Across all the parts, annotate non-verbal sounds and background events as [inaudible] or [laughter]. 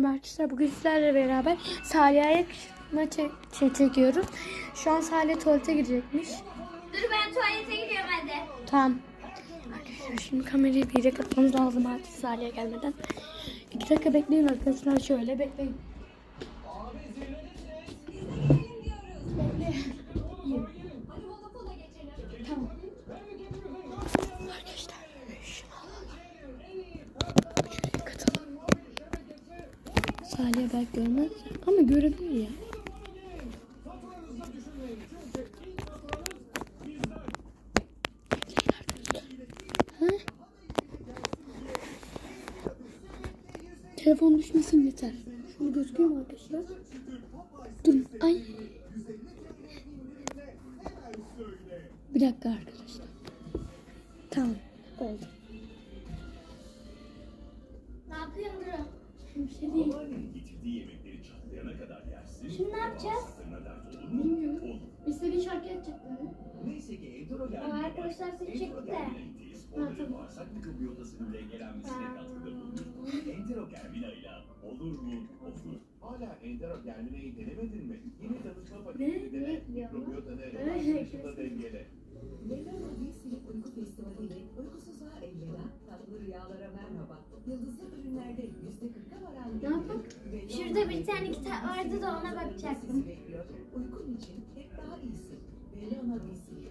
merhaba arkadaşlar. Bugün sizlerle beraber Salih'e maç şey çekiyoruz. Şu an Salih tuvalete girecekmiş. Dur ben tuvalete gidiyorum hadi. Tamam. Arkadaşlar şimdi kamerayı bir yere kapatmamız lazım artık Salih'e gelmeden. İki dakika bekleyin arkadaşlar şöyle bekleyin. Salih'e belki görmez ama görebilir ya. Telefon düşmesin yeter. Şunu gözüküyor mu arkadaşlar? Durun. Ay. Bir dakika arkadaşlar. Tamam. Oldu. Ne yapıyorsun Duru? Bir şey değil. Getirdiği yemekleri çatlayana kadar yersin. Şimdi ne yapacağız? Sırna dert olur mu? Bilmiyorum. Olur. İstediğin şarkı yapacaktın. Neyse ki Enduro Ama arkadaşlar seni çekti de. Sporların bağırsak mikrobiyotasının dengelenmesine katkıda bulunur. Enterogermina ile olur mu? Olur. Hala enterogerminayı denemedin mi? Yine danışma paketini Ne? dene. Mikrobiyotanı başında dengele. Melano Disney Uyku Festivali ile uykusuzluğa elveda, tatlı rüyalara merhaba. Şurada bir tane kitap vardı da ona bakacaktım. Uykun için hep daha iyisi. Melano Disney.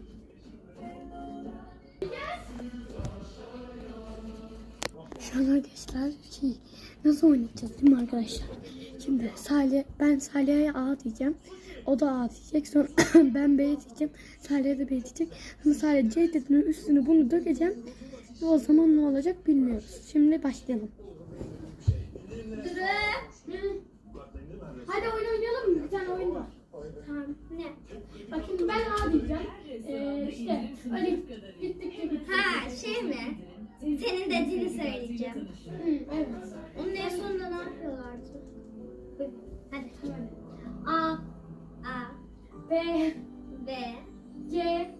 Şu an arkadaşlar şey nasıl oynayacağız değil mi arkadaşlar? Şimdi Salih, ben Salih'e A diyeceğim. O da A diyecek. Sonra [coughs] ben B diyeceğim. Salih'e de B diyecek. Sonra Salih C dediğinin üstüne bunu dökeceğim. Ve o zaman ne olacak bilmiyoruz. Şimdi başlayalım. Tamam. Ne? Bak şimdi ben A diyeceğim. Ee, işte öyle gittik gittik. Ha şey mi? Senin dediğini söyleyeceğim. Hı, evet. Onun en sonunda ne yapıyorlardı? Hadi. A. A. B, B. C,